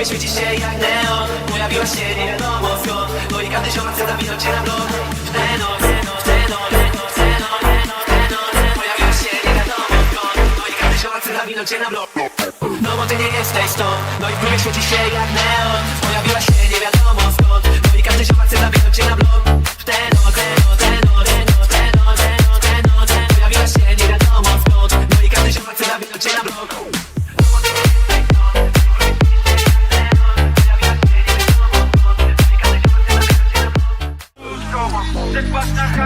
głowie świeci się jak neon. Pojawiła się nie wiadomo skąd. No i każdy ziomek chce zawinąć cię na blok. W tę noc, w tę noc, w tę Pojawiła się nie skąd. No i każdy ziomek chce zawinąć cię na blok. No bo ty nie jesteś stąd No i w głowie świeci się jak neon. Pojawiła się nie wiadomo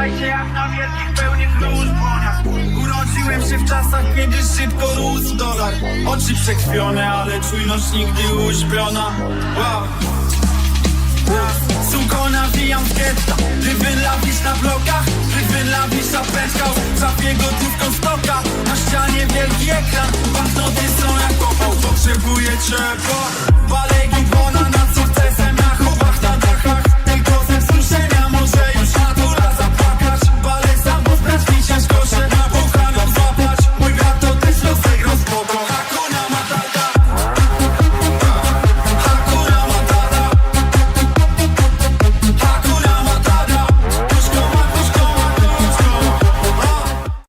Słuchajcie jak na wielkich pełnych lód Urodziłem się w czasach, kiedy szybko rósł dolar. Oczy przekrwione, ale czujność nigdy uśpiona. Wow. Suko nawijam z getta. Rywyn lawisz na blokach Rywyn lawisz na pęczkał Trafię gotówką stoka Na ścianie wielki ekran. Banknoty są jak popał Potrzebuję dłoń